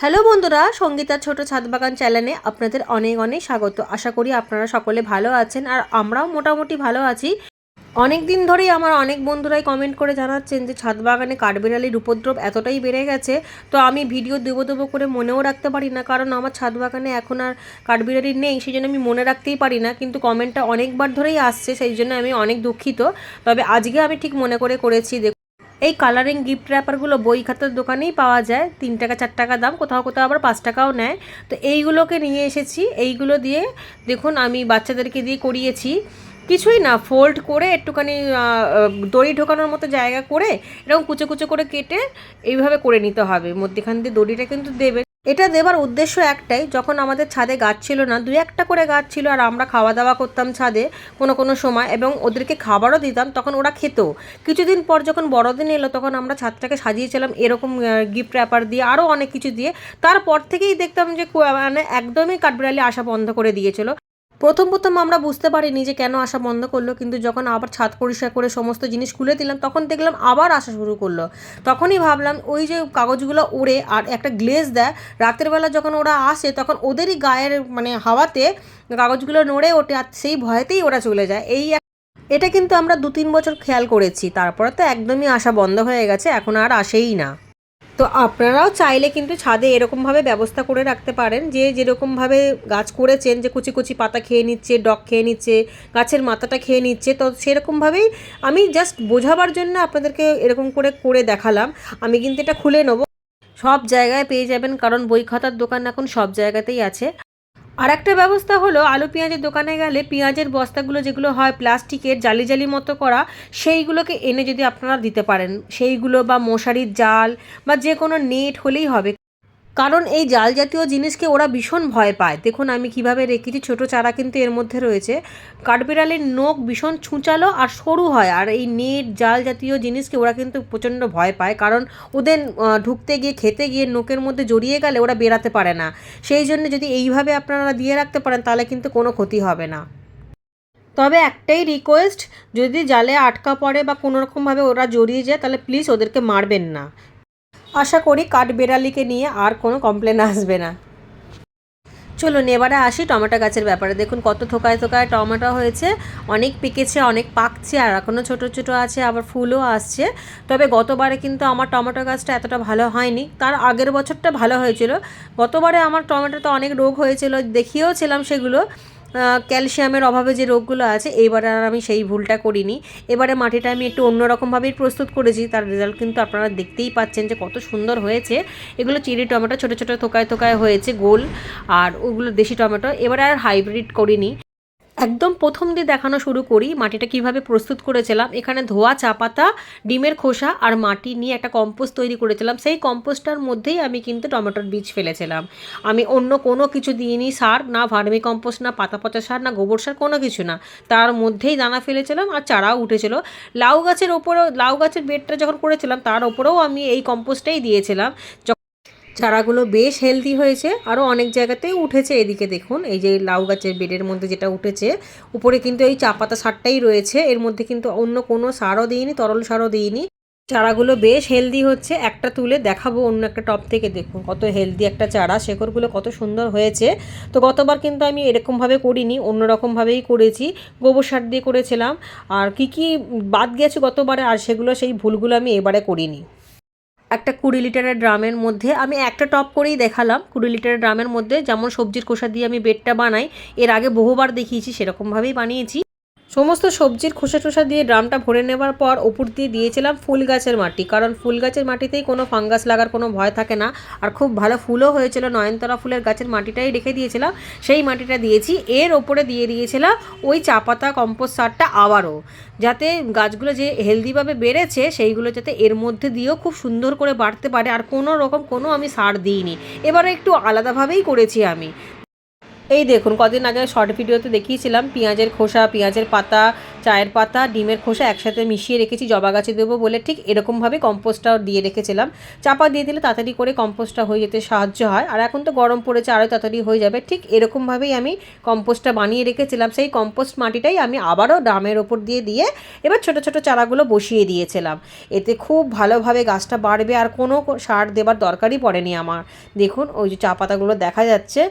Hello বন্ধুরা সঙ্গীতার ছোট ছাদ বাগান চ্যানেলে আপনাদের অনেক অনেক স্বাগত। আশা করি আপনারা সকলে ভালো আছেন আর আমরাও মোটামুটি ভালো আছি। অনেক দিন ধরেই আমার অনেক বন্ধুরাই কমেন্ট করে জানাচ্ছেন যে ছাদ বাগানে কাঠবিড়ালির উপদ্রব এতটাই বেড়ে গেছে, তো আমি ভিডিও দেবো দেবো করে মনেও রাখতে পারি না, কারণ আমার ছাদ বাগানে এখন আর কাঠবিড়ালি নেই সেই জন্য আমি মনে রাখতেই পারি না, কিন্তু কমেন্টটা অনেকবার ধরেই আসছে, সেই জন্য আমি অনেক দুঃখিত। তবে আজকে আমি ঠিক মনে করে করেছি এই কালারিং গিফট র্যাপারগুলো বই খাতার দোকানেই পাওয়া যায়। তিন টাকা, চার টাকা দাম, কোথাও কোথাও আবার পাঁচ টাকাও নেয়। তো এইগুলোকে নিয়ে এসেছি। এইগুলো দিয়ে দেখুন, আমি বাচ্চাদেরকে দিয়ে করিয়েছি। কিছুই না ফোল্ড করে একটুখানি দড়ি ঢোকানোর মতো জায়গা করে এরকম কুচো কুচো করে কেটে এইভাবে করে নিতে হবে। মধ্যেখান দিয়ে দড়িটা কিন্তু দেবে। এটা দেবার উদ্দেশ্য একটাই, যখন আমাদের ছাদে গাছ ছিল না দু একটা করে গাছ ছিল আর আমরা খাওয়া দাওয়া করতাম ছাদে কোনো কোনো সময় এবং ওদেরকে খাবারও দিতাম, তখন ওরা খেত। কিছুদিন পর যখন বড়দিন এলো, তখন আমরা ছাদটাকে সাজিয়েছিলাম এরকম গিফট র্যাপার দিয়ে আরও অনেক কিছু দিয়ে। তারপর থেকেই দেখতাম যে মানে একদমই কাঠবিড়ালি আসা বন্ধ করে দিয়েছিল। প্রথম প্রথম আমরা বুঝতে পারিনি যে কেন আসা বন্ধ করল, কিন্তু যখন আবার ছাদ পরিষ্কার করে সমস্ত জিনিস খুলে দিলাম, তখন দেখলাম আবার আসা শুরু করল। তখনই ভাবলাম ওই যে কাগজগুলো ওড়ে আর একটা গ্লেজ দেয়, রাতের বেলা যখন ওরা আসে তখন ওদেরই গায়ের মানে হাওয়াতে কাগজগুলো নড়ে ওঠে আর সেই ভয়েতেই ওরা চলে যায়। এই এটা কিন্তু আমরা দু তিন বছর খেয়াল করেছি, তারপরে তো একদমই আসা বন্ধ হয়ে গেছে, এখন আর আসেই না। তো আপনারাও চাইলে কিন্তু ছাদে এরকমভাবে ব্যবস্থা করে রাখতে পারেন, যে যেরকমভাবে গাছ করেছেন, যে কুচি কুচি পাতা খেয়ে নিচ্ছে ডক খেয়ে নিচ্ছে, গাছের মাথাটা খেয়ে নিচ্ছে, তো সেরকমভাবেই আমি জাস্ট বোঝাবার জন্য আপনাদেরকে এরকম করে করে দেখালাম। আমি কিন্তু এটা খুলে নেব। সব জায়গায় পেয়ে যাবেন, কারণ বই খাতার দোকান এখন সব জায়গাতেই আছে। আর একটা ব্যবস্থা হলো আলু পেঁয়াজের দোকানে গেলে পেঁয়াজের বস্তাগুলো যেগুলো হয় প্লাস্টিকের জালি জালি মতো করা, সেইগুলোকে এনে যদি আপনারা দিতে পারেন, সেইগুলো বা মশারির জাল বা যে কোনো নেট হলেই হবে। কারণ এই জাল জাতীয় জিনিসকে ওরা ভীষণ ভয় পায়। দেখুন, আমি কীভাবে রেখেছি, ছোট চারা কিন্তু এর মধ্যে রয়েছে। কাঠবিড়ালের নোখ ভীষণ ছুঁচালো আর সরু হয়, আর এই নেট জাল জাতীয় জিনিসকে ওরা কিন্তু প্রচণ্ড ভয় পায়। কারণ ওদের ঢুকতে গিয়ে, খেতে গিয়ে নোকের মধ্যে জড়িয়ে গেলে ওরা বেরাতে পারে না। সেই জন্য যদি এইভাবে আপনারা দিয়ে রাখতে পারেন, তাহলে কিন্তু কোনো ক্ষতি হবে না। তবে একটাই রিকোয়েস্ট যদি জালে আটকা পড়ে বা কোনো রকমভাবে ওরা জড়িয়ে যায়, তাহলে প্লিজ ওদেরকে মারবেন না। আশা করি কাঠবেড়ালিকে নিয়ে আর কোনো কমপ্লেন আসবে না। চলুন, এবারে আসি টমেটো গাছের ব্যাপারে। দেখুন, কত থোকায় থোকায় টমেটো হয়েছে। অনেক পেকেছে, অনেক পাকছে, আর এখনও ছোট ছোট আছে, আবার ফুলও আসছে। তবে গতবারে কিন্তু আমার টমেটো গাছটা এতটা ভালো হয়নি। তার আগের বছরটা ভালো হয়েছিল। গতবারে আমার টমেটোতে অনেক রোগ হয়েছিল, দেখিয়েও ছিলাম সেগুলো। ক্যালসিয়ামের অভাবে যে রোগগুলো আছে এবারে আর আমি সেই ভুলটা করিনি। এবারে মাটিটা আমি একটু অন্যরকমভাবেই প্রস্তুত করেছি। তার রেজাল্ট কিন্তু আপনারা দেখতেই পাচ্ছেন যে কত সুন্দর হয়েছে। এগুলো চিড়ি টমেটো ছোটো ছোটো থোকায় থোকায় হয়েছে গোল, আর ওগুলো দেশি টমেটো। এবারে আর হাইব্রিড করিনি। একদম প্রথম দিয়ে দেখানো শুরু করি, মাটিটা কীভাবে প্রস্তুত করেছিলাম। এখানে ধোয়া, চা পাতা, ডিমের খোসা আর মাটি নিয়ে একটা কম্পোস্ট তৈরি করেছিলাম। সেই কম্পোস্টটার মধ্যেই আমি কিন্তু টমেটোর বীজ ফেলেছিলাম। আমি অন্য কোনো কিছু দিইনি, সার, না ভার্মি কম্পোস্ট না পাতা পচা সার, না গোবর সার, কোনো কিছু না। তার মধ্যেই দানা ফেলেছিলাম আর চারাও উঠেছিল। লাউ গাছের ওপরেও, লাউ গাছের বেডটা যখন করেছিলাম, তার ওপরেও আমি এই কম্পোস্টটাই দিয়েছিলাম। চারাগুলো বেশ হেলদি হয়েছে। আরও অনেক জায়গাতেই উঠেছে। এদিকে দেখুন, এই যে লাউ গাছের বেডের মধ্যে যেটা উঠেছে, উপরে কিন্তু এই চা পাতা সারটাই রয়েছে। এর মধ্যে কিন্তু অন্য কোনো সারও দিইনি, তরল সারও দিইনি। চারাগুলো বেশ হেলদি হচ্ছে। একটা তুলে দেখাবো অন্য একটা টপ থেকে। দেখুন, কত হেলদি একটা চারা। শেকড়গুলো কত সুন্দর হয়েছে। তো গতবার কিন্তু আমি এরকমভাবে করিনি, অন্যরকমভাবেই করেছি। গোবর সার দিয়ে করেছিলাম। আর কি কি বাদ গেছে গতবারে, আর সেগুলো সেই ভুলগুলো আমি এবারে করিনি। একটা কুড়ি লিটারের ড্রামের মধ্যে আমি একটা টপ করেই দেখালাম, কুড়ি লিটারের ড্রামের মধ্যে যেমন সবজির খোসা দিয়ে আমি বেডটা বানাই, এর আগে বহুবার দেখিয়েছি, সেরকমভাবেই বানিয়েছি। সমস্ত সবজির খোসা টোসা দিয়ে ড্রামটা ভরে নেবার পর ওপর দিয়ে দিয়েছিলাম ফুল গাছের মাটি। কারণ ফুল গাছের মাটিতেই কোনো ফাঙ্গাস লাগার কোনো ভয় থাকে না। আর খুব ভালো ফুলও হয়েছিল। নয়নতারা ফুলের গাছের মাটিটাই রেখে দিয়েছিলাম। সেই মাটিটা দিয়েছি। এর ওপরে দিয়ে দিয়েছিলাম ওই চা পাতা কম্পোস্ট সারটা আবারও। যাতে গাছগুলো যে হেলদিভাবে বেড়েছে, সেইগুলো যাতে এর মধ্যে দিয়েও খুব সুন্দর করে বাড়তে পারে। আর কোনো রকম কোনো আমি সার দিইনি। এবারে একটু আলাদাভাবেই করেছি আমি। এই দেখুন, কদিন আগে শর্ট ভিডিওতে দেখিয়েছিলাম, পেঁয়াজের খোসা, পেঁয়াজের পাতা, চায়ের পাতা, ডিমের খোসা একসাথে মিশিয়ে রেখেছি, জবা গাছে দেবো বলে ঠিক এরকমভাবে কম্পোস্টটাও দিয়ে রেখেছিলাম। চাপা দিয়ে দিলে তাড়াতাড়ি করে কম্পোস্টটা হয়ে যেতে সাহায্য হয়। আর এখন তো গরম পড়েছে, আরও তাড়াতাড়ি হয়ে যাবে। ঠিক এরকমভাবেই আমি কম্পোস্টটা বানিয়ে রেখেছিলাম। সেই কম্পোস্ট মাটিটাই আমি আবারও ড্রামের ওপর দিয়ে দিয়ে এবার ছোট ছোট চারাগুলো বসিয়ে দিয়েছিলাম। এতে খুব ভালোভাবে গাছটা বাড়বে, আর কোনো সার দেবার দরকারই পড়েনি আমার। দেখুন, ওই যে চা পাতাগুলো দেখা যাচ্ছে।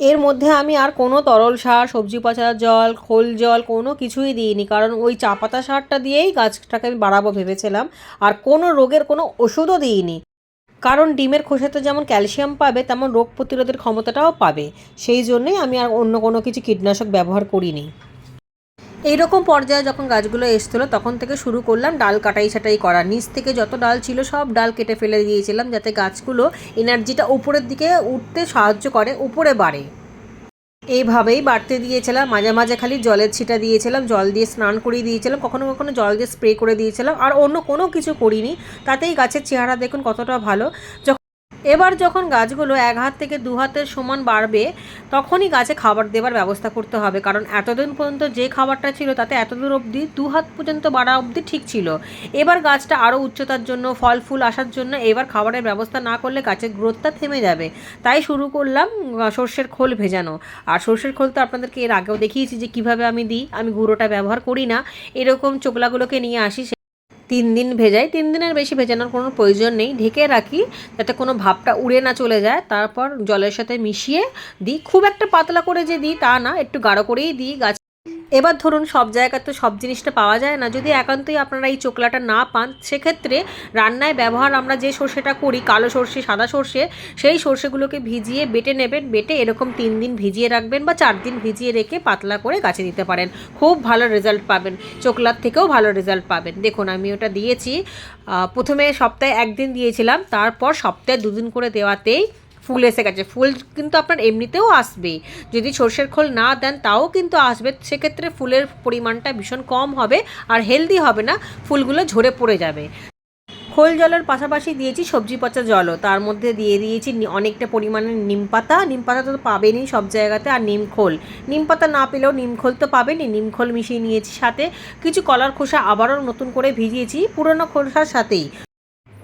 এর মধ্যে আমি আর কোনো তরল সার, সবজি পচার জল, খোল জল কোনো কিছুই দিইনি। কারণ ওই চা পাতা সারটা দিয়েই গাছটাকে আমি বাড়াবো ভেবেছিলাম। আর কোনো রোগের কোনো ওষুধও দিইনি। কারণ ডিমের খোসাতে যেমন ক্যালসিয়াম পাবে, তেমন রোগ প্রতিরোধের ক্ষমতাটাও পাবে। সেই জন্যেই আমি আর অন্য কোনো কিছু কীটনাশক ব্যবহার করিনি। এইরকম পর্যায়ে যখন গাছগুলো এসছিল, তখন থেকে শুরু করলাম ডাল কাটাই ছাটাই করা। নিচ থেকে যত ডাল ছিল, সব ডাল কেটে ফেলে দিয়েছিলাম যাতে গাছগুলো এনার্জিটা উপরের দিকে উঠতে সাহায্য করে, উপরে বাড়ে। এইভাবেই বাড়তে দিয়েছিলাম। মাঝে মাঝে খালি জলের ছিটা দিয়েছিলাম, জল দিয়ে স্নান করিয়ে দিয়েছিলাম, কখনো কখনো জল দিয়ে স্প্রে করে দিয়েছিলাম, আর অন্য কোনো কিছু করিনি। তাতেই গাছের চেহারা দেখুন কতটা ভালো। যখন এবার যখন গাছগুলো এক হাত থেকে দু হাতের সমান বাড়বে, তখনই গাছে খাবার দেবার ব্যবস্থা করতে হবে। কারণ এতদিন পর্যন্ত যে খাবারটা ছিল, তাতে এতদূর অবধি দু হাত পর্যন্ত বাড়া অবধি ঠিক ছিল। এবার গাছটা আরও উচ্চতার জন্য, ফল, ফুল আসার জন্য এবার খাবারের ব্যবস্থা না করলে গাছের গ্রোথটা থেমে যাবে। তাই শুরু করলাম সর্ষের খোল ভেজানো। আর সর্ষের খোল তো আপনাদেরকে এর আগেও দেখিয়েছি যে কীভাবে আমি দিই। আমি গুঁড়োটা ব্যবহার করি না। এরকম চোকলাগুলোকে নিয়ে আসি তিন দিন ভেজাই, তিন দিনের বেশি ভেজানোর কোনো প্রয়োজন নেই। ঢেকে রাখি যাতে কোনো ভাবটা উড়ে না চলে যায়। তারপর জলের সাথে মিশিয়ে দিই। খুব একটা পাতলা করে যে দিই তা না, একটু গাঢ় করেই দিই। গাছ এবার ধরুন সব জায়গায় তো সব জিনিসটা পাওয়া যায় না, যদি একান্তই আপনারা এই চোকলাটা না পান, সেক্ষেত্রে রান্নায় ব্যবহার আমরা যে সর্ষেটা করি, কালো সর্ষে, সাদা সর্ষে, সেই সর্ষেগুলোকে ভিজিয়ে বেটে নেবেন, বেটে এরকম তিন দিন ভিজিয়ে রাখবেন বা চার দিন ভিজিয়ে রেখে পাতলা করে গাছে দিতে পারেন। খুব ভালো রেজাল্ট পাবেন চোকলার থেকেও ভালো রেজাল্ট পাবেন। দেখুন, আমি ওটা দিয়েছি প্রথমে সপ্তাহে একদিন দিয়েছিলাম, তারপর সপ্তাহে দুদিন করে দেওয়াতেই ফুল এসে গেছে। ফুল কিন্তু আপনার এমনিতেও আসবে। যদি সর্ষের খোল না দেন, তাও কিন্তু আসবে। সেক্ষেত্রে ফুলের পরিমাণটা ভীষণ কম হবে আর হেলদি হবে না, ফুলগুলো ঝরে পড়ে যাবে। খোল জলের পাশাপাশি দিয়েছি সবজি পচা জলও। তার মধ্যে দিয়ে দিয়েছি অনেকটা পরিমাণে নিম পাতা। নিম পাতা তো পাবেনই সব জায়গাতে আর নিম খোল। নিম পাতা না পেলেও নিম খোল তো পাবেনই। নিম খোল মিশিয়ে নিয়েছি সাথে। কিছু কলার খোসা আবারও নতুন করে ভিজিয়েছি। পুরনো খোসার সাথেই।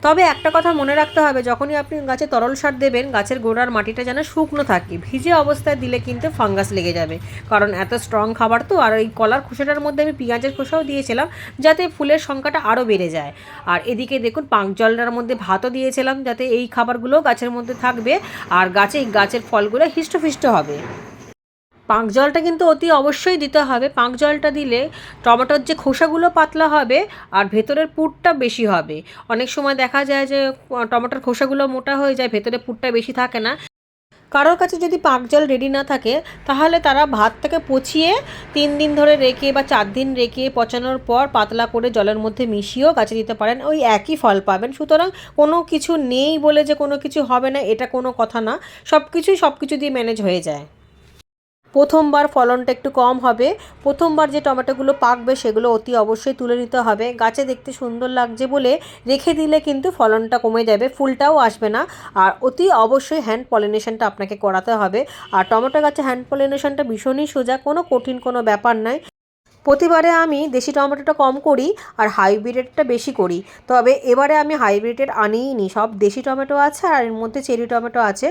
তবে একটা কথা মনে রাখতে হবে, যখনই আপনি গাছে তরল সার দেবেন, গাছের গোড়ার মাটিটা যেন শুকনো থাকে। ভিজে অবস্থায় দিলে কিন্তু ফাঙ্গাস লেগে যাবে। কারণ এত স্ট্রং খাবার তো, আর এই কলার খোসাটার মধ্যে আমি পেঁয়াজের খোসাও দিয়েছিলাম, যাতে ফুলের সংখ্যাটা আরও বেড়ে যায়। আর এদিকে দেখুন পাঁক জলটার মধ্যে ভাতও দিয়েছিলাম, যাতে এই খাবারগুলো গাছের মধ্যে থাকবে, আর গাছে, গাছের ফলগুলো হিষ্টফিষ্ট হবে। পাঁক জলটা কিন্তু অতি অবশ্যই দিতে হবে। পাঁক জলটা দিলে টমেটোর যে খোসাগুলো পাতলা হবে আর ভেতরের পুরটা বেশি হবে। অনেক সময় দেখা যায় যে, টমেটোর খোসাগুলো মোটা হয়ে যায়, ভেতরে পুরটা বেশি থাকে না। কারোর কাছে যদি পাক জল রেডি না থাকে, তাহলে তারা ভাতটাকে পচিয়ে তিন দিন ধরে রেখে বা চার দিন রেখে পচানোর পর পাতলা করে জলের মধ্যে মিশিয়েও গাছে দিতে পারেন। ওই একই ফল পাবেন। সুতরাং কোনো কিছু নেই বলে যে কোনো কিছু হবে না, এটা কোনো কথা না। সব কিছুই সব কিছু দিয়ে ম্যানেজ হয়ে যায়। প্রথমবার ফলনটা একটু কম হবে। প্রথমবার যে টমেটোগুলো পাকবে সেগুলো অতি অবশ্যই তুলে নিতে হবে। গাছে দেখতে সুন্দর লাগছে বলে রেখে দিলে কিন্তু ফলনটা কমে যাবে, ফুলটাও আসবে না। আর অতি অবশ্যই হ্যান্ড পলিনেশনটা আপনাকে করাতে হবে। আর টমেটো গাছে হ্যান্ড পলিনেশনটা ভীষণই সোজা, কোনো কঠিন কোনো ব্যাপার নাই প্রতিবারে আমি দেশি টমেটোটা কম করি আর হাইব্রিডেরটা বেশি করি। তবে এবারে আমি হাইব্রিডের আনিই নি, সব দেশি টমেটো আছে আর এর মধ্যে চেরি টমেটো আছে।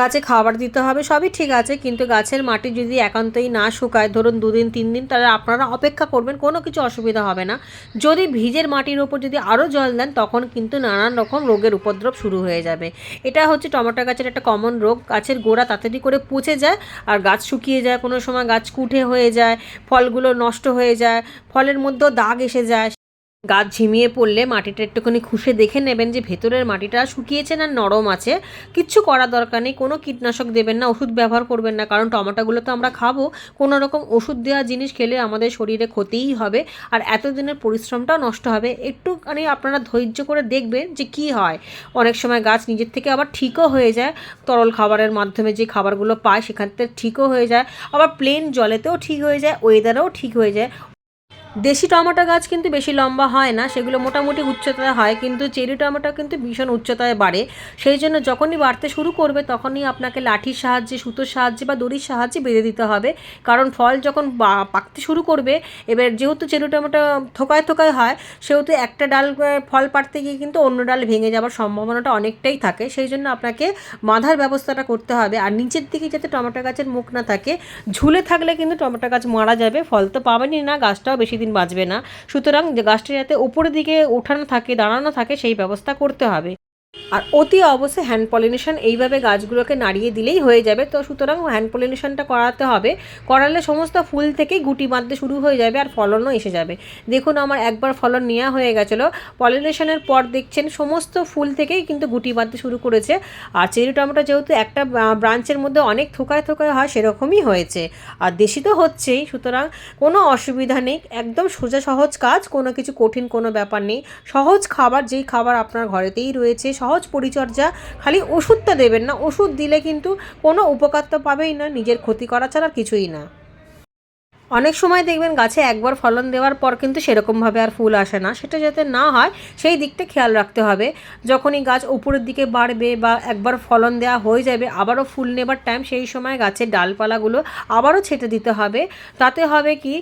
গাছে খাবার দিতে হবে, সবই ঠিক আছে, কিন্তু গাছের মাটি যদি একান্তই না শুকায়, ধরুন দুদিন, তিন দিন, তাহলে আপনারা অপেক্ষা করবেন, কোনো কিছু অসুবিধা হবে না। যদি ভিজের মাটির ওপর যদি আরও জল দেন, তখন কিন্তু নানান রকম রোগের উপদ্রব শুরু হয়ে যাবে। এটা হচ্ছে টমেটো গাছের একটা কমন রোগ, গাছের গোড়া তাড়াতাড়ি করে পচে যায়, আর গাছ শুকিয়ে যায়, কোনো সময় গাছ কুঠে হয়ে যায়, ফলগুলো নষ্ট হয়ে যায়, ফলের মধ্যেও দাগ এসে যায়। গাছ ঝিমিয়ে পড়লে মাটিটা একটুখানি খুশে দেখে নেবেন যে ভেতরের মাটিটা শুকিয়েছে না নরম আছে। কিচ্ছু করার দরকার নেই, কোনো কীটনাশক দেবেন না, ওষুধ ব্যবহার করবেন না, কারণ টমেটোগুলো তো আমরা খাব। কোনো রকম ওষুধ দেওয়া জিনিস খেলে আমাদের শরীরে ক্ষতিই হবে আর এতদিনের পরিশ্রমটাও নষ্ট হবে। একটুখানি আপনারা ধৈর্য করে দেখবেন যে কি হয়। অনেক সময় গাছ নিজের থেকে আবার ঠিকও হয়ে যায়, তরল খাবারের মাধ্যমে যে খাবারগুলো পায় সেখান থেকে ঠিকও হয়ে যায়, আবার প্লেন জলেতেও ঠিক হয়ে যায় ওয়েদারেও ঠিক হয়ে যায়। দেশি টমেটো গাছ কিন্তু বেশি লম্বা হয় না, সেগুলো মোটামুটি উচ্চতায় হয়, কিন্তু চেরি টমেটো কিন্তু ভীষণ উচ্চতায় বাড়ে। সেই জন্য যখনই বাড়তে শুরু করবে, তখনই আপনাকে লাঠির সাহায্যে, সুতোর সাহায্যে বা দড়ির সাহায্যে বেঁধে দিতে হবে। কারণ ফল যখন পাকতে শুরু করবে, এবার যেহেতু চেরি টমেটো থোকায় থোকায় হয়, সেহেতু একটা ডাল ফল পাড়তে গিয়ে কিন্তু অন্য ডাল ভেঙে যাওয়ার সম্ভাবনাটা অনেকটাই থাকে। সেই জন্য আপনাকে বাঁধার ব্যবস্থাটা করতে হবে। আর নিচের দিকে যাতে টমেটো গাছের মুখ না থাকে, ঝুলে থাকলে কিন্তু টমেটো গাছ মারা যাবে, ফল তো পাবেনই না, গাছটাও বেশি দিন বাঁচবে না। সুতরাং গাছটি যাতে ওপরের দিকে ওঠানো থাকে, দাঁড়ানো থাকে, সেই ব্যবস্থা করতে হবে। আর অতি অবশ্যই হ্যান্ড পলিনেশন এইভাবে গাছগুলোকে নাড়িয়ে দিলেই হয়ে যাবে। তো সুতরাং হ্যান্ড পলিনেশনটা করাতে হবে। করালে সমস্ত ফুল থেকেই গুটি বাঁধতে শুরু হয়ে যাবে আর ফলনও এসে যাবে। দেখুন আমার একবার ফলন নেওয়া হয়ে গেছিল। পলিনেশনের পর দেখছেন সমস্ত ফুল থেকেই কিন্তু গুটি বাঁধতে শুরু করেছে। আর চেরি টমেটো যেহেতু একটা ব্রাঞ্চের মধ্যে অনেক থোকায় থোকায় হয়, সেরকমই হয়েছে। আর দেশি তো হচ্ছেই, সুতরাং কোনো অসুবিধা নেই। একদম সোজা সহজ কাজ, কোনো কিছু কঠিন কোনো ব্যাপার নেই। সহজ খাবার, যেই খাবার আপনার ঘরেতেই রয়েছে সহজ পরিচর্যা, খালি ওষুধটা দেবেন না। ওষুধ দিলে কিন্তু কোনো উপকার তো পাবেই না, নিজের ক্ষতি করা ছাড়া কিছুই না। অনেক সময় দেখবেন গাছে একবার ফলন দেওয়ার পর কিন্তু সেরকমভাবে আর ফুল আসে না। সেটা যাতে না হয়, সেই দিকটা খেয়াল রাখতে হবে। যখনই গাছ উপরের দিকে বাড়বে বা একবার ফলন দেওয়া হয়ে যাবে, আবারও ফুল নেবার টাইম সেই সময় গাছের ডালপালাগুলো আবারও ছেটে দিতে হবে। তাতে হবে কি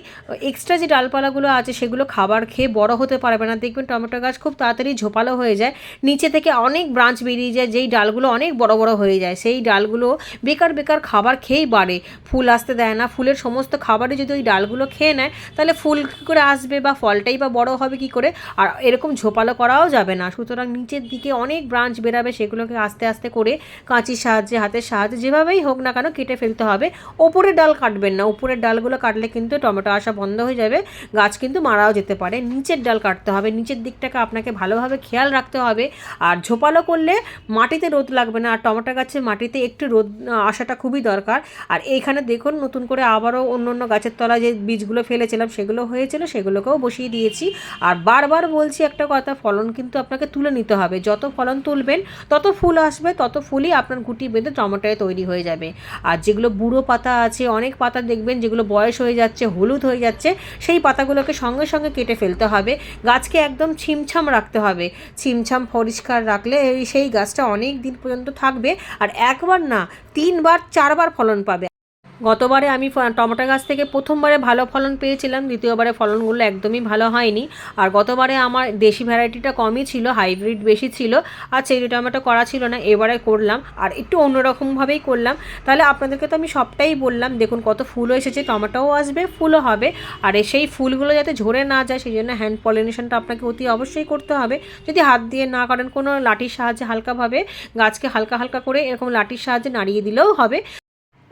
এক্সট্রা যে ডালপালাগুলো আছে, সেগুলো খাবার খেয়ে বড় হতে পারবে না। দেখবেন টমেটো গাছ খুব তাড়াতাড়ি ঝোপালো হয়ে যায়। নিচে থেকে অনেক ব্রাঞ্চ বেরিয়ে যায়, যেই ডালগুলো অনেক বড় বড় হয়ে যায়। সেই ডালগুলো বেকার বেকার খাবার খেয়েই বাড়ে। ফুল আসতে দেয় না। ফুলের সমস্ত খাবারই যদি ওই ডালগুলো খেয়ে নেয়, তাহলে ফুল কী করে আসবে বা ফলটাই বা বড় হবে কি করে? আর এরকম ঝোপালো করাও যাবে না। সুতরাং নিচের দিকে অনেক ব্রাঞ্চ বেরাবে সেগুলোকে আস্তে আস্তে করে কাঁচির সাহায্যে, হাতের সাহায্যে যেভাবেই হোক না কেন কেটে ফেলতে হবে। ওপরের ডাল কাটবেন না। উপরের ডালগুলো কাটলে কিন্তু টমেটো আসা বন্ধ হয়ে যাবে। গাছ কিন্তু মারাও যেতে পারে। নিচের ডাল কাটতে হবে। নিচের দিকটাকে আপনাকে ভালোভাবে খেয়াল রাখতে হবে। আর ঝোপালো করলে মাটিতে রোদ লাগবে না। আর টমেটো গাছে মাটিতে একটু রোদ আসাটা খুবই দরকার। আর এইখানে দেখুন, নতুন করে আবারও অন্য অন্য গাছের তলায় যে বীজগুলো ফেলেছিলাম সেগুলো হয়েছিল, সেগুলোকেও বসিয়ে দিয়েছি। আর বারবার বলছি একটা কথা, ফলন কিন্তু আপনাকে তুলে নিতে হবে। যত ফলন তুলবেন, তত ফুল আসবে, তত ফুলই আপনার গুটি বেঁধে টমেটোয় তৈরি হয়ে যাবে। আর যেগুলো বুড়ো পাতা আছে, অনেক পাতা দেখবেন যেগুলো বয়স হয়ে যাচ্ছে, হলুদ হয়ে যাচ্ছে, সেই পাতাগুলোকে সঙ্গে সঙ্গে কেটে ফেলতে হবে। গাছকে একদম ছিমছাম রাখতে হবে। ছিমছাম পরিষ্কার রাখলে সেই গাছটা অনেক দিন পর্যন্ত থাকবে। আর একবার না, তিনবার, চারবার ফলন পাবে। গতবারে আমি টমেটো গাছ থেকে প্রথমবারে ভালো ফলন পেয়েছিলাম, দ্বিতীয়বারে ফলনগুলো একদমই ভালো হয়নি। আর গতবারে আমার দেশি ভ্যারাইটিটা কমই ছিল, হাইব্রিড বেশি ছিল, আর চেরি টমেটো করা ছিল না, এবারে করলাম। আর একটু অন্যরকমভাবেই করলাম। তাহলে আপনাদেরকে তো আমি সবটাই বললাম, দেখুন কত ফুলও এসেছে, টমেটোও আসবে, ফুলও হবে। আর সেই ফুলগুলো যাতে ঝরে না যায়, সেই জন্য হ্যান্ড পলিনেশনটা আপনাকে অতি অবশ্যই করতে হবে। যদি হাত দিয়ে না করেন, কোনো লাঠির সাহায্যে হালকাভাবে গাছকে হালকা হালকা করে এরকম লাঠির সাহায্যে নাড়িয়ে দিলেও হবে।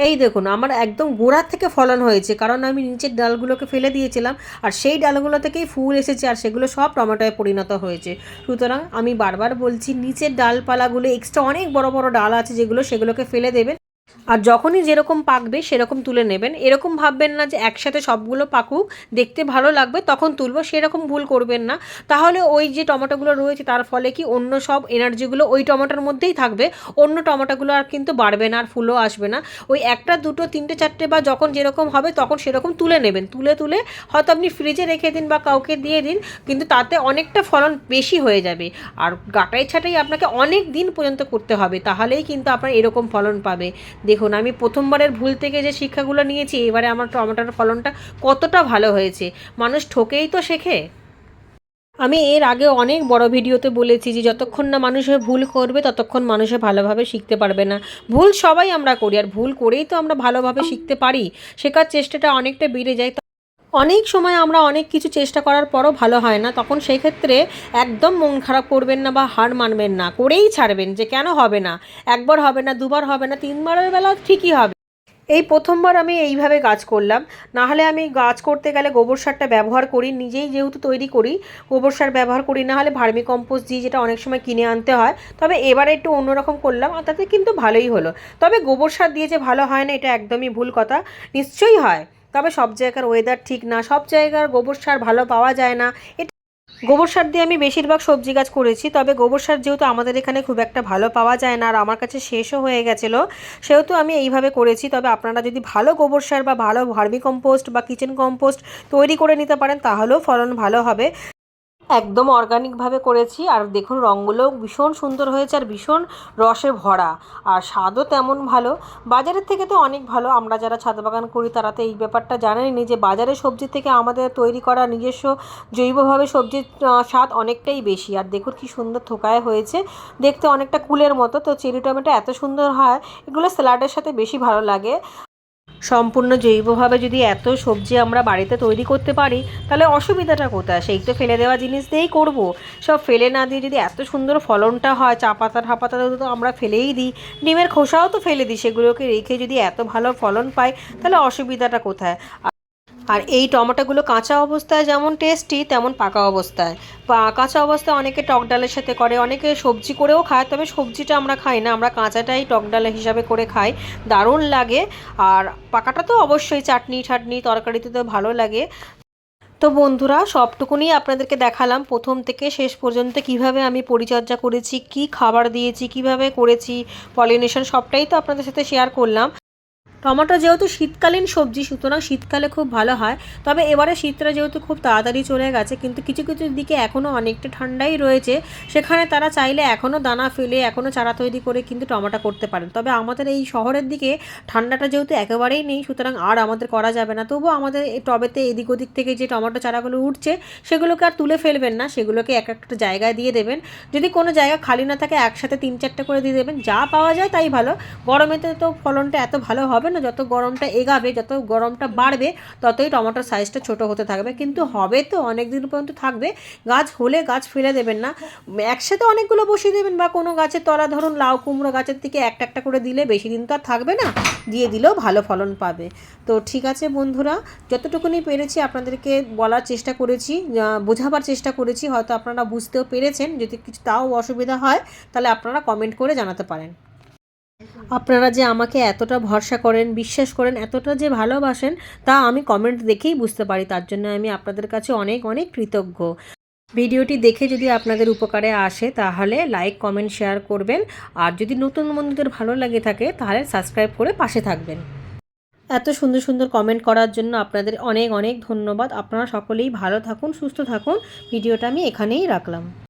এই দেখুন, আমার একদম গোড়ার থেকে ফলন হয়েছে, কারণ আমি নিচের ডালগুলোকে ফেলে দিয়েছিলাম, আর সেই ডালগুলো থেকেই ফুল এসেছে, আর সেগুলো সব টমেটোয় পরিণত হয়েছে। সুতরাং আমি বারবার বলছি, নিচের ডালপালাগুলো এক্সট্রা অনেক বড় বড় ডাল আছে যেগুলো সেগুলোকে ফেলে দেবেন আর যখনই যেরকম পাকবে সেরকম তুলে নেবেন। এরকম ভাববেন না যে একসাথে সবগুলো পাকুক, দেখতে ভালো লাগবে, তখন তুলবো, সেরকম ভুল করবেন না। তাহলে ওই যে টমেটোগুলো রয়েছে, তার ফলে কি অন্য সব এনার্জিগুলো ওই টমেটোর মধ্যেই থাকবে, অন্য টমেটোগুলো আর কিন্তু বাড়বে না, আর ফুলও আসবে না। ওই একটা, দুটো, তিনটে, চারটে বা যখন যেরকম হবে, তখন সেরকম তুলে নেবেন। তুলে তুলে হয়তো আপনি ফ্রিজে রেখে দিন বা কাউকে দিয়ে দিন, কিন্তু তাতে অনেকটা ফলন বেশি হয়ে যাবে। আর গাটাই ছাটাই আপনাকে অনেক দিন পর্যন্ত করতে হবে, তাহলেই কিন্তু আপনার এরকম ফলন পাবে। দেখুন, আমি প্রথমবারের ভুল থেকে যে শিক্ষাগুলো নিয়েছি, এবারে আমার টমেটোর ফলনটা কতটা ভালো হয়েছে। মানুষ ঠকেই তো শেখে। আমি এর আগে অনেক বড় ভিডিওতে বলেছি যে, যতক্ষণ না মানুষে ভুল করবে, ততক্ষণ মানুষে ভালোভাবে শিখতে পারবে না। ভুল সবাই আমরা করি, আর ভুল করেই তো আমরা ভালোভাবে শিখতে পারি। শেখার চেষ্টাটা অনেকটা বেড়ে যায়। অনেক সময় আমরা অনেক কিছু চেষ্টা করার পরও ভালো হয় না, তখন সেই ক্ষেত্রে একদম মন খারাপ করবেন না বা হার মানবেন না, করেই ছাড়বেন যে কেন হবে না, একবার হবে না, দুবার হবে না, তিনবারের বেলা ঠিকই হবে। এই প্রথমবার আমি এইভাবে গাছ করলাম, না হলে আমি গাছ করতে গেলে গোবর সারটা ব্যবহার করি, নিজেই যেহেতু তৈরি করি, গোবর সার ব্যবহার করি, না হলে ভার্মি কম্পোস্ট দিই যেটা অনেক সময় কিনে আনতে হয়, তবে এবারে একটু অন্যরকম করলাম আর তাতে কিন্তু ভালোই হলো। তবে গোবর সার দিয়ে যে ভালো হয় না, এটা একদমই ভুল কথা, নিশ্চয়ই হয়। তবে সব জায়গার ওয়েদার ঠিক না, সব জায়গার গোবর সার ভালো পাওয়া যায় না। গোবর সার দিয়ে আমি বেশিরভাগ সবজি গাছ করেছি, তবে গোবর সার যেহেতু আমাদের এখানে খুব একটা ভালো পাওয়া যায় না আর আমার কাছে শেষও হয়ে গেছিল, সেহেতু আমি এইভাবে করেছি। তবে আপনারা যদি ভালো গোবর সার বা ভালো ভার্মি কম্পোস্ট বা কিচেন কম্পোস্ট তৈরি করে নিতে পারেন, তাহলেও ফলন ভালো হবে। একদম অর্গানিকভাবে করেছি। আর দেখুন রঙগুলো ভীষণ সুন্দর হয়েছে আর ভীষণ রসে ভরা। আর স্বাদও তেমন ভালো। বাজারের থেকে তো অনেক ভালো। আমরা যারা ছাদ বাগান করি, তারা তো এই ব্যাপারটা জানেনই যে বাজারের সবজি থেকে আমাদের তৈরি করা নিজস্ব জৈবভাবে সবজির স্বাদ অনেকটাই বেশি। আর দেখুন, কি সুন্দর থোকায় হয়েছে। দেখতে অনেকটা কুলের মতো। তো চেরি টমেটো এত সুন্দর হয়, এগুলো স্যালাডের সাথে বেশি ভালো লাগে। সম্পূর্ণ জৈবভাবে যদি এত সবজি আমরা বাড়িতে তৈরি করতে পারি, তাহলে অসুবিধাটা কোথায়? সেই তো ফেলে দেওয়া জিনিস দিয়েই করব। সব ফেলে না দিয়ে যদি এত সুন্দর ফলনটা হয়, চা পাতা ঠা পাতা তো আমরা ফেলেই দিই। ডিমের খোসাও তো ফেলে দিই, সেগুলোকে রেখে যদি এত ভালো ফলন পাই, তাহলে অসুবিধাটা কোথায়? আর এই টমেটোগুলো কাঁচা অবস্থায় যেমন টেস্টি তেমন পাকা অবস্থায়। পা- কাঁচা অবস্থায় অনেকে টক ডালের সাথে করে, অনেকে সবজি করেও খায়, তবে সবজিটা আমরা খাই না। আমরা কাঁচাটাই টক ডাল হিসাবে করে খাই। দারুণ লাগে। আর পাকাটা তো অবশ্যই, চাটনি ঠাটনি, তরকারিতে তো ভালো লাগে। তো বন্ধুরা, সবটুকুনি আপনাদেরকে দেখালাম। প্রথম থেকে শেষ পর্যন্ত কীভাবে আমি পরিচর্যা করেছি, কি খাবার দিয়েছি, কীভাবে করেছি পলিনেশন সবটাই তো আপনাদের সাথে শেয়ার করলাম। টমেটো যেহেতু শীতকালীন সবজি, সুতরাং শীতকালে খুব ভালো হয়। তবে এবারে শীতটা যেহেতু খুব তাড়াতাড়ি চলে গেছে, কিন্তু কিছু কিছু দিকে এখনও অনেকটা ঠান্ডাই রয়েছে। সেখানে তারা চাইলে এখনও দানা ফেলে এখনও চারা তৈরি করে কিন্তু টমেটো করতে পারেন। তবে আমাদের এই শহরের দিকে ঠান্ডাটা যেহেতু একেবারেই নেই, সুতরাং আর আমাদের করা যাবে না। তবুও আমাদের এই টবেতে এদিক ওদিক থেকে যে টমেটো চারাগুলো উঠছে, সেগুলোকে আর তুলে ফেলবেন না, সেগুলোকে এক একটা জায়গায় দিয়ে দেবেন। যদি কোনো জায়গা খালি না থাকে, একসাথে তিন চারটে করে দিয়ে দেবেন। যা পাওয়া যায় তাই ভালো। গরমেতে তো ফলনটা এত ভালো হবে না, যত গরমটা এগাবে, যত গরমটা বাড়বে, ততই টমেটোর সাইজটা ছোট হতে থাকবে। কিন্তু হবে তো অনেক দিন পর্যন্ত থাকবে। গাছ হলে গাছ ফেলে দেবেন না। একসাথে অনেকগুলো বসিয়ে দেবেন বা কোনো গাছের তলা ধরুন, লাউ, কুমড়ো গাছের থেকে একটা একটা করে দিলে বেশি দিন তো আর থাকবে না, দিয়ে দিলেও ভালো ফলন পাবে। তো ঠিক আছে বন্ধুরা, যতটুকুনি পেরেছি আপনাদেরকে বলার চেষ্টা করেছি বোঝাবার চেষ্টা করেছি, হয়তো আপনারা বুঝতেও পেরেছেন, যদি কিছু তাও অসুবিধা হয়, তাহলে আপনারা কমেন্ট করে জানাতে পারেন। আপনারা যে আমাকে এতটা ভরসা করেন, বিশ্বাস করেন, এতটা যে ভালোবাসেন, তা আমি কমেন্ট দেখেই বুঝতে পারি। তার জন্য আমি আপনাদের কাছে অনেক অনেক কৃতজ্ঞ। ভিডিওটি দেখে যদি আপনাদের উপকারে আসে, তাহলে লাইক কমেন্ট শেয়ার করবেন। আর যদি নতুন বন্ধুদের ভালো লাগে থাকে, তাহলে সাবস্ক্রাইব করে পাশে থাকবেন। এত সুন্দর সুন্দর কমেন্ট করার জন্য আপনাদের অনেক অনেক ধন্যবাদ। আপনারা সকলেই ভালো থাকুন, সুস্থ থাকুন। ভিডিওটা আমি এখানেই রাখলাম।